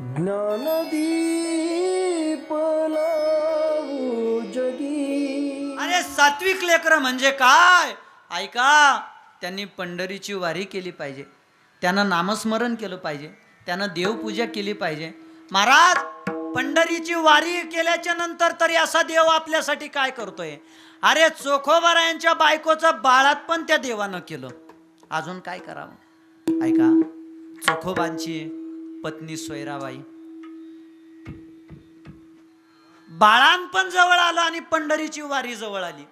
ज्ञानदीप लावू जगी। अरे सात्विक लेकर म्हणजे काय? ऐका त्यांनी पंढरीची वारी केली पाहिजे. त्यांना नामस्मरण केलं पाहिजे. त्यानं देवपूजा केली पाहिजे. महाराज पंढरीची वारी केल्याच्यानंतर तरी असा देव आपल्यासाठी काय करतोय? अरे चोखोबारायांच्या बायकोचं बाळात पण त्या देवानं केलं. अजून काय करावं? ऐका चोखोबांची पत्नी सोयराबाई. बाळान पण जवळ आलं आणि पंढरीची वारी जवळ आली.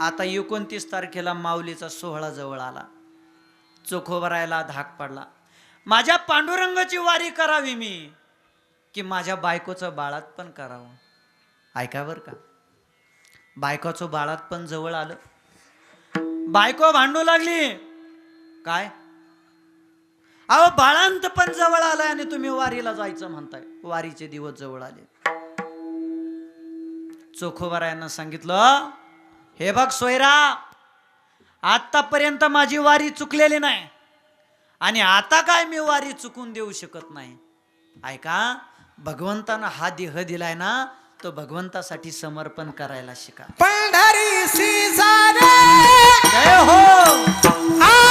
आता एकोणतीस तारखेला माऊलीचा सोहळा जवळ आला. चोखोबरायला धाक पडला. माझ्या पांडुरंगाची वारी करावी मी की माझ्या बायकोचं बाळात पण करावं. ऐका बरं का. बायकोचं बाळात पण जवळ आलं. बायको भांडू लागली. काय? अहो बाळांत पण जवळ आलाय आणि तुम्ही वारीला जायचं म्हणताय. वारीचे दिवस जवळ आले. चोखोबारायांना सांगितलं हे बघ सोयरा आतापर्यंत माझी वारी चुकलेली नाही आणि आता काय मी वारी चुकून देऊ शकत नाही. ऐका भगवंतानं हा देह दिलाय ना तो भगवंतासाठी समर्पण करायला शिका. पंढरी हो!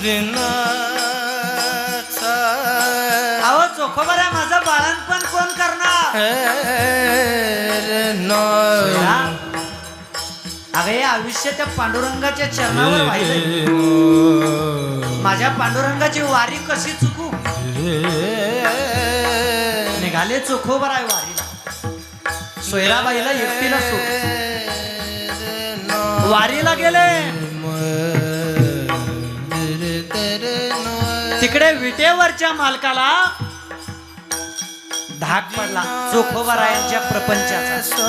आलं अहो चोखोबऱ्या माझं बाळांपण कोण करणार? अगं हे आयुष्य त्या पांडुरंगाच्या चरणावर व्हायचंय. माझ्या पांडुरंगाची वारी कशी चुकू? निघाले चोखोबर आहे वारीला. सोयराबाईला एकटीला वारीला गेले. विटेवरच्या मालकाला धाक पडला. चोखोबरायांच्या प्रपंचाचा.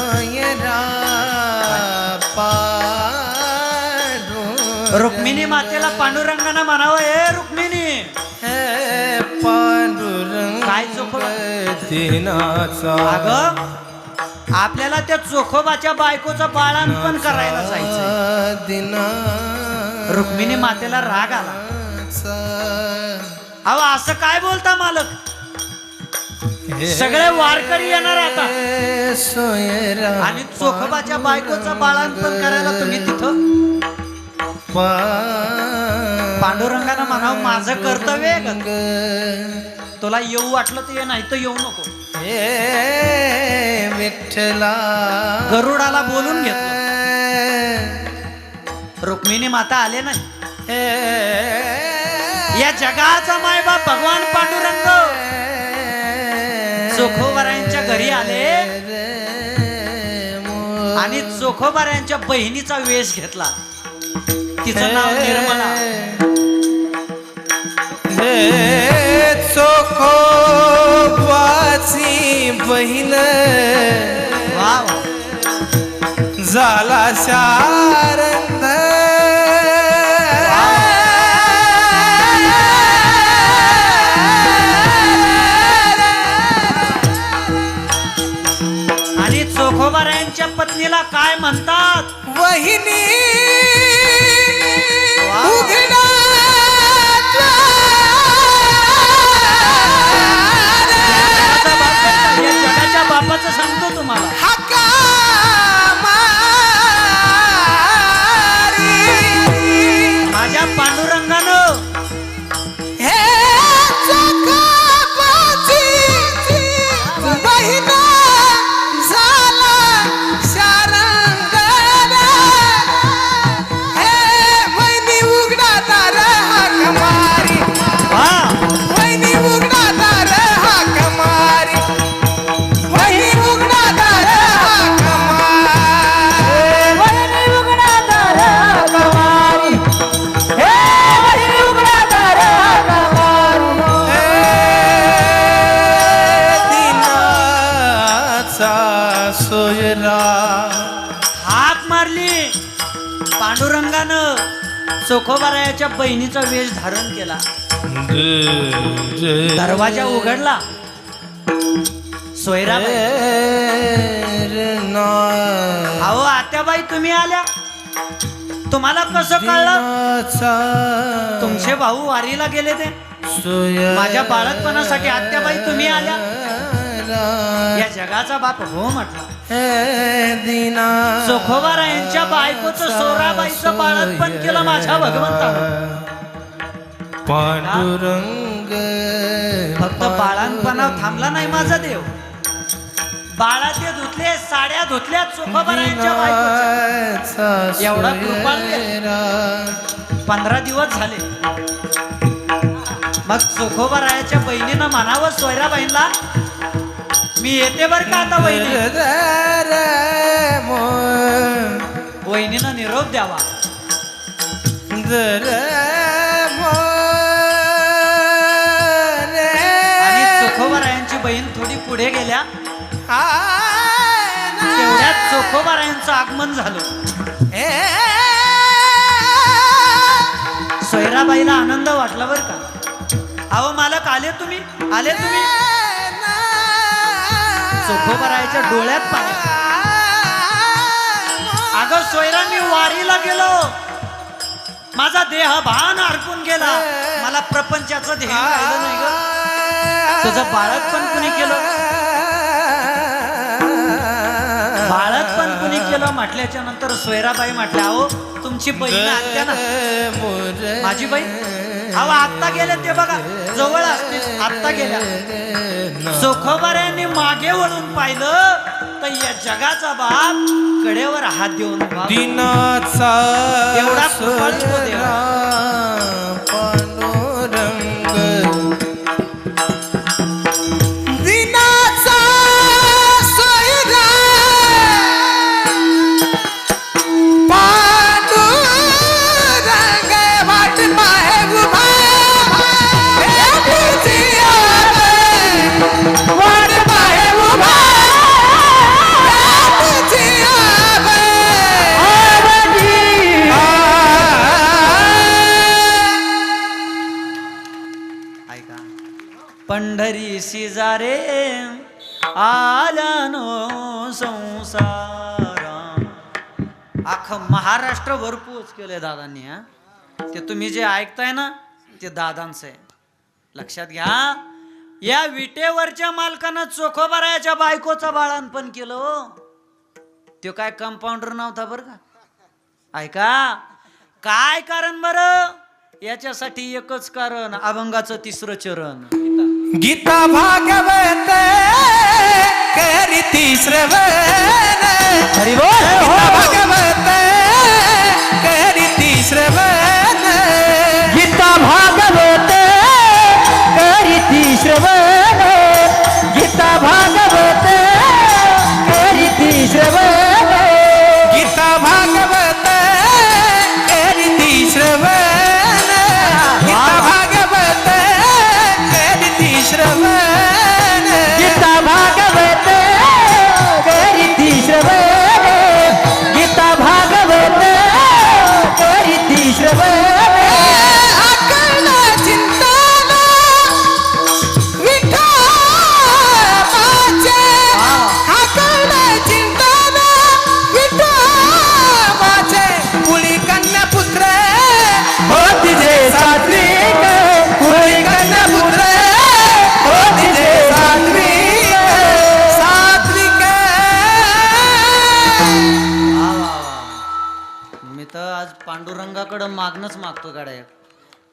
रुक्मिणी मातेला पांडुरंगाना म्हणावं हे रुक्मिणी पांडुरंग काय चोखोबा दिनाचा अगं आपल्याला त्या चोखोबाच्या बायकोचं बाळांपण करायला जायचं दिना रुक्मिणी मातेला राग आला. अहो असं काय बोलता मालक? सगळे वारकरी येणार आता. आणि चोखोबाच्या बायकोचं बाळांपण करायला तुम्ही तिथं? पांडुरंगानं म्हणावं माझं कर्तव्य तुला येऊ वाटलं तर ये नाही तर येऊ नको. हे विठ्ठला गरुडाला बोलून घेतलं. रुक्मिणी माता आले नाही. या जगाचा मायबाप भगवान पांडुरंग. चोखोबारायांच्या घरी आले. आणि चोखोबारायांच्या बहिणीचा वेश घेतला. तिचं नाव निर्मला. चोखोबाची बहीण. वा वा. झाला शारंग म्हणतात जोखोबारायाच्या बहिणीचा वेश धारण केला. दरवाजा उघडला. सोयराबाई. अहो आत्याबाई तुम्ही आल्या. तुम्हाला कसं कळलं? तुमचे भाऊ वारीला गेले ते. माझ्या बाळकपणासाठी आत्याबाई तुम्ही आल्या. या जगाचा बाप हो म्हटला. चोखोबारायांच्या बायकोचं सोराबाईचं बाळकपण केलं माझ्या भगवंतानं. पांडुरंग फक्त बाळांपणावर थांबला नाही माझा देव. बाळा ते धुतले साड्या धुतल्या चोखोबारायांच्या बायकोच्या. एवढा देव. पंधरा दिवस झाले. मग चोखोबारायाच्या बहिणीनं म्हणावं सोयराबाईंना मी येते बर का आता वहिनी? वहिनीनं निरोप द्यावा. आणि चोखोबारायांची बहीण थोडी पुढे गेल्या. तेवढ्यात चोखोबारायांचं आगमन झालं. सोयराबाईला आनंद वाटला बर का? अहो मालक आले तुम्ही? आले तुम्ही? चोखोबारायाच्या डोळ्यात पाणी. अगं सोयरा मी वारीला गेलो. माझा देह भान हरपून गेला. मला प्रपंचाचं ध्येय राहिलं नाही ग. तुझं बाळकपण कुणी केलं? बाळकपण कुणी केलं? म्हटल्याच्या नंतर सोयराबाई म्हटल्या अहो तुमची बहीण आत्या ना. माझी बहीण? अहो आत्ता गेले ते बघा जवळ असतील आत्ता गेल्या चोखोबाऱ्यांनी मागे वळून पाहिलं तर या जगाचा बाप कडेवर हात देऊन. दिनाचा एवढा पंढरी शिजारे आल्यानो संसारा. अख्खं महाराष्ट्र पोच केलंय दादांनी हा. ते तुम्ही जे ऐकताय ना ते दादांचं आहे. लक्षात घ्या या विटेवरच्या मालकानं चोखोबरायाच्या बायकोचा बाळांपण केलं हो. तो काय कंपाऊंडर नव्हता बरं का? ऐका काय कारण बरं? याच्यासाठी एकच कारण अभंगाचं तिसरं चरण. गीता भागवत करीती श्रवण गीता भागवत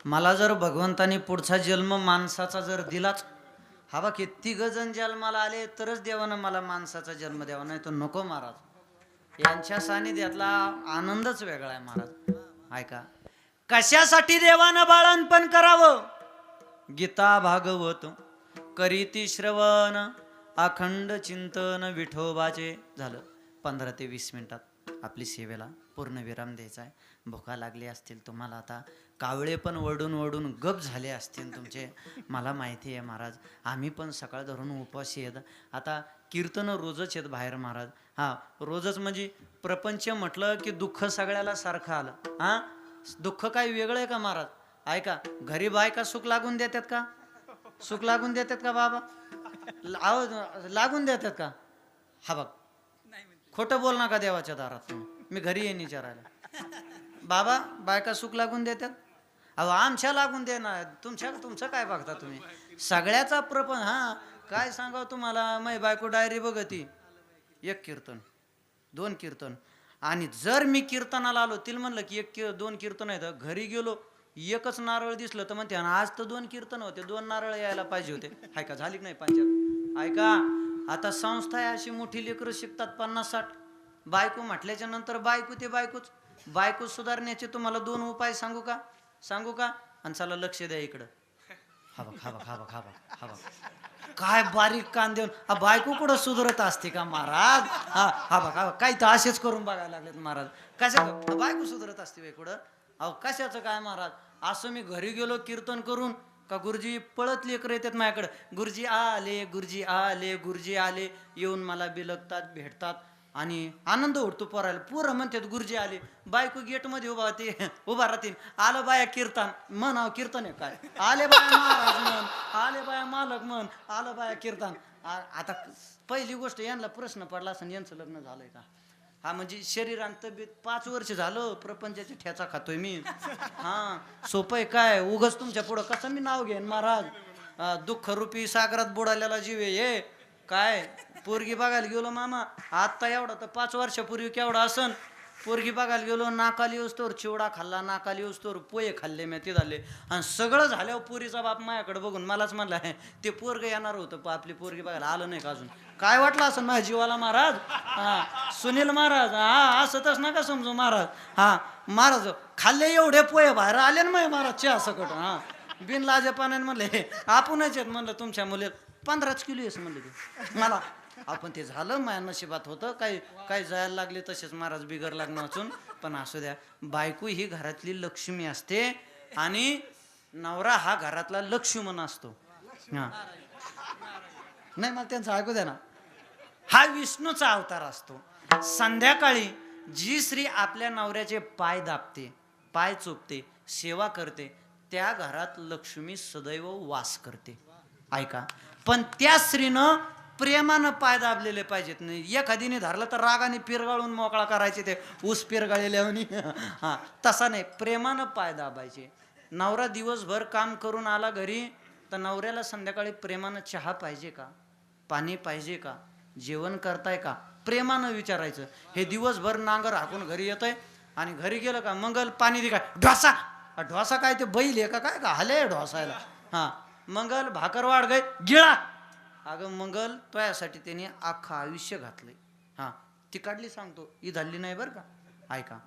मला जर भगवंताने पुढचा जन्म माणसाचा जर दिलाच हा बा किती गजन जन्माला आले तरच देवानं मला माणसाचा जन्म द्यावा नाही तर नको महाराज. यांच्या सानिध्यातला आनंदच वेगळा आहे महाराज. ऐका. कशासाठी देवानं बाळणपण करावं? गीता भागवत करीती श्रवण अखंड चिंतन विठोबाचे. झालं. पंधरा ते वीस मिनिटात आपली सेवेला पूर्ण विराम द्यायचा आहे. भुका लागली असतील तुम्हाला आता. कावळे पण वडून वडून गप झाले असतील तुमचे. मला माहिती आहे महाराज आम्ही पण सकाळ धरून उपवास आहेत. आता कीर्तन रोजच आहेत बाहेर महाराज. हां रोजच म्हणजे प्रपंच म्हटलं की दुःख सगळ्याला सारखं आलं. हां? दुःख काही वेगळं आहे का महाराज? ऐका घरी बायका सुख लागून देतात का? सुख लागून देतात का बाबा? ला- अहो, लागून देतात का? हा बघ. खोटं बोल नका देवाच्या दारात तुम्ही. मी घरी येईन विचारायला. बाबा बायका सुख लागून देतात? अहो आमच्या लागून दे ना. तुमच्या तुमचं काय बघता तुम्ही? सगळ्याचा प्रपंच हा. काय सांगावं तुम्हाला? मै बायको डायरी बघती. एक कीर्तन दोन कीर्तन. आणि जर मी कीर्तनाला आलो तिला म्हणलं की एक की दोन कीर्तन आहेत. घरी गेलो एकच नारळ दिसलं तर म्हणते आज तर दोन कीर्तन होते. दोन नारळ यायला पाहिजे होते. ऐका झाली की नाही पंचायत ऐका आता संस्था आहे अशी मोठी लेकरं शिकतात पन्नास साठ बायको म्हटल्याच्या नंतर बायको ते बायकोच. बायको सुधारण्याचे तुम्हाला दोन उपाय सांगू का? सांगू का? आणि चला लक्ष द्या इकडं. हा बघ हा बघ हा बघ हा बघ हा बघ. काय बारीक कान देऊन हा बायको कुठं सुधरत असते का महाराज? हा हा बघ हा बघ काही तर असेच करून बघायला लागलेत महाराज. कशा बायको सुधरत असते बाई कुठं? अहो कशाचं काय महाराज? असं मी घरी गेलो कीर्तन करून का गुरुजी पळत लेकर येतात माझ्याकडं. गुरुजी आले गुरुजी आले गुरुजी आले. येऊन मला बिलगतात भेटतात. आणि आनंद उठतो पोरायला. पोरं म्हणतात गुरुजी आले. बायको गेटमध्ये उभा होते उभा राहतील आलं बाया कीर्तन. म्हणाव कीर्तन आहे काय? आले बाया महाराज म्हण. आले बाया मालक म्हण. आलं बाया कीर्तन. आता पहिली गोष्ट यांना प्रश्न पडला असं यांचं लग्न झालंय का? हा म्हणजे शरीर आणि तब्येत पाच वर्ष झालं प्रपंचाची ठेचा खातोय मी. हा सोपं आहे काय? उगच तुमच्या पुढं कसं मी नाव घेईन महाराज? दुःख दुःखरूपी सागरात बुडालेला जीव आहे काय? पोरगी बघायला गेलो मामा. आत्ता एवढा तर पाच वर्षापूर्वी केवढा असन. पोरगी बघायला गेलो नाकाली येऊस्तोवर चिवडा खाल्ला नाकाली येऊस्तोवर पोहे खाल्ले मेथी ते झाले. आणि सगळं झाल्यावर पोरीचा बाप माझ्याकडे बघून मलाच म्हणला ते पोरग येणार होतं आपली पोरगी बघायला आलं नाही का अजून? काय वाटलं असं माझ्या जीवाला महाराज? हा सुनील महाराज हा असं तस नका समजू महाराज. हा महाराज खाल्ले एवढे पोहे बाहेर आले ना माझ्या महाराज च्या असं कट हा. बिन लाजे पाण्याने म्हणले आपणच आहेत म्हणलं तुमच्या मुले पंधराच किलो येस म्हणले मला आपण ते झालं माझ्या नशिबात होतं. काही काही जायला लागले तसेच महाराज बिगर लागणं असून पण असू द्या बायको ही घरातली लक्ष्मी असते आणि नवरा हा घरातला लक्ष्मण असतो. हा. नाही मला त्यांचं ऐकू द्या ना. हा विष्णूचा अवतार असतो. संध्याकाळी जी स्त्री आपल्या नवऱ्याचे पाय दाबते पाय चोपते सेवा करते त्या घरात लक्ष्मी सदैव वास करते. ऐका. पण त्या स्त्रीनं प्रेमानं पाय दाबलेले पाहिजेत. नाही एखादीने धरलं तर रागाने पिरगाळून मोकळा करायचे ते ऊस पिरगाळलेल्यावनी हां तसा नाही प्रेमानं पाय दाबायचे. नवरा दिवसभर काम करून आला घरी तर नवऱ्याला संध्याकाळी प्रेमानं चहा पाहिजे का? पाणी पाहिजे का? जेवण करताय का? प्रेमानं विचारायचं. हे दिवसभर नांगर हाकून घरी येतंय आणि घरी गेलं का मंगल पाणी दे काय? ढोसा! ढोसा काय ते बैल आहे का? काय का? हले ढोसायला. हा मंगल भाकरवाड गय गिळा! अगं मंगल तोयासाठी त्याने अख्खं आयुष्य घातलंय. हा ती काढली सांगतो. ही झाली नाही बरं का? ऐका.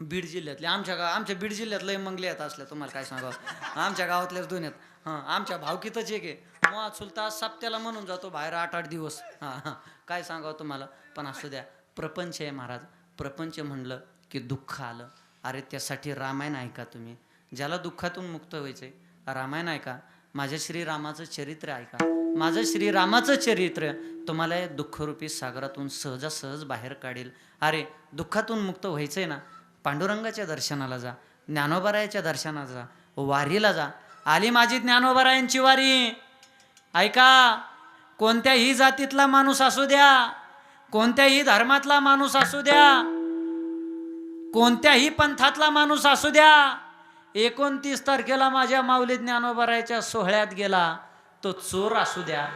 बीड जिल्ह्यातले. आमच्या गाव आमच्या बीड जिल्ह्यातलं मंगले येत असल्या तुम्हाला काय सांगावं? आमच्या गावातल्याच दोन आहेत हां आमच्या भावकीतच एक आहे. मग चुलता सप्त्याला म्हणून जातो बाहेर आठ आठ दिवस. हां हां. काय सांगावं तुम्हाला? पण असू द्या. प्रपंच आहे महाराज. प्रपंच म्हणलं की दुःख आलं. अरे त्यासाठी रामायण ऐका तुम्ही. ज्याला दुःखातून मुक्त व्हायचं आहे रामायण ऐका. माझ्या श्रीरामाचं चरित्र ऐका. माझं श्रीरामाचं चरित्र तुम्हाला या दुःखरूपी सागरातून सहजासहज बाहेर काढेल. अरे दुःखातून मुक्त व्हायचंय ना? पांडुरंगाच्या दर्शनाला जा ज्ञानोबरायाच्या दर्शनाला जा वारीला जा. आली माझी ज्ञानोबरायांची वारी. ऐका कोणत्याही जातीतला माणूस असू द्या. कोणत्याही धर्मातला माणूस असू द्या. कोणत्याही पंथातला माणूस असू द्या. एकोणतीस तारखेला माझ्या माऊली ज्ञानोबरायच्या सोहळ्यात गेला. तो चोर असू द्या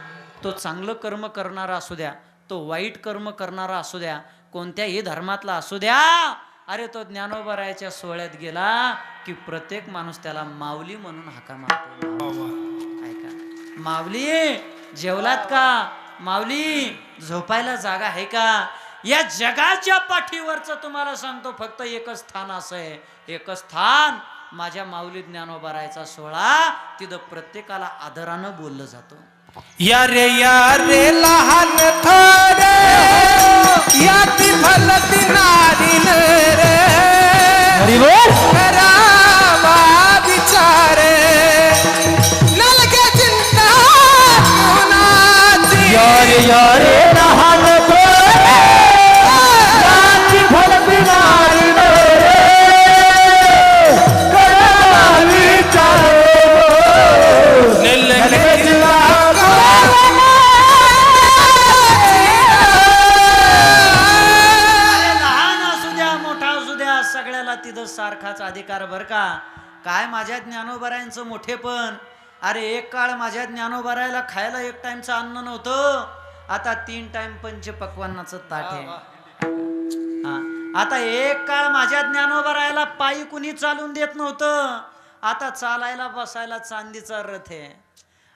तो चांगलं कर्म करणारा असू द्या तो वाईट कर्म करणारा असू द्या कोणत्याही धर्मातला असू द्या. अरे तो ज्ञानोबरायाच्या सोहळ्यात गेला की प्रत्येक माणूस त्याला माऊली म्हणून हाका मारतो. ऐका माऊली जेवलात का? माऊली झोपायला जागा आहे का? या जगाच्या पाठीवरचं तुम्हाला सांगतो फक्त एकच स्थान असं आहे. एकच स्थान. माझ्या माऊली ज्ञानोबरायचा सोहळा तिथं प्रत्येकाला आदरानं बोललं जातं. या रे या रे लहान थोर. या ती भलती नारी न रे करावा विचार. चिंता कोणाची यारे यारे लहान काय माझ्या ज्ञानोबरायांचं मोठेपण अरे एक काळ माझ्या ज्ञानोबरायला खायला एक टाइमचं अन्न नव्हतं. आता तीन टाइम पंच पक्वान्नाचं ताट आहे. हा. आता एक काळ माझ्या ज्ञानोबरायला पायी कुणी चालून देत नव्हतं. आता चालायला बसायला चांदीचा रथ आहे.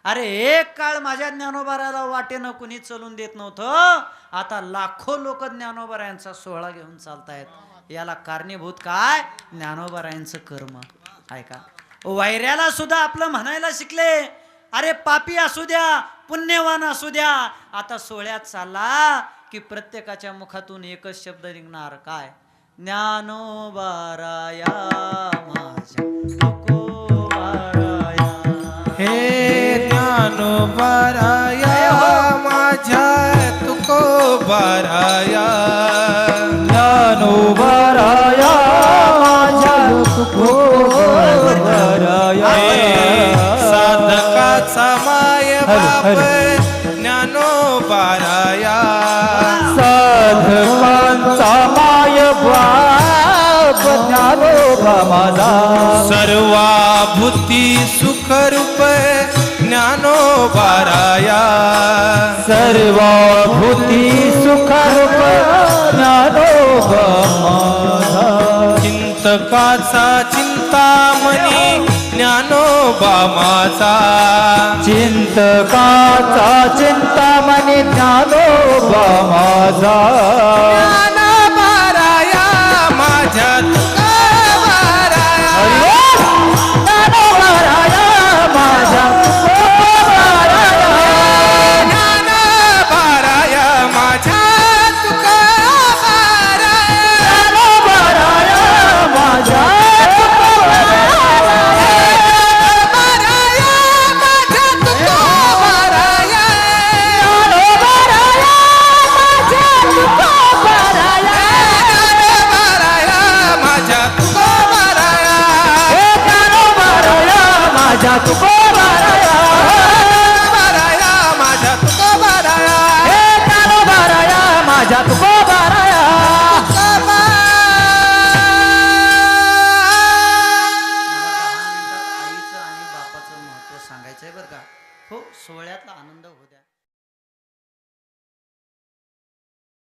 अरे एक काळ माझ्या ज्ञानोबाराला वाटेनं कुणी चलून देत नव्हतं. आता लाखो लोक ज्ञानोबारायांचा सोहळा घेऊन चालतायत. याला कारणीभूत काय? ज्ञानोबारायांचं कर्म. ऐका वैऱ्याला सुद्धा आपलं म्हणायला शिकले. अरे पापी असू द्या पुण्यवान असू द्या. आता सोहळ्यात चालला की प्रत्येकाच्या मुखातून एकच शब्द निघणार. काय? ज्ञानोबाराया माझ्या. हे ज्ञानोबाराया माझ्या तुको बाराया. ज्ञानोबाराया बाप हर. ज्ञानोबाराया साधकांचा माय बाप ज्ञानोबा माझा. सर्वाभूती सुखरूप ज्ञानोबाराया सर्वभूती सुखरूप ज्ञानोबा माझा. चिंतकाचा चिंतामणी ज्ञानोबा माझा चिंतकाचा चिंतामणी ज्ञानोबा माझा ज्ञानोबाराया माझ्या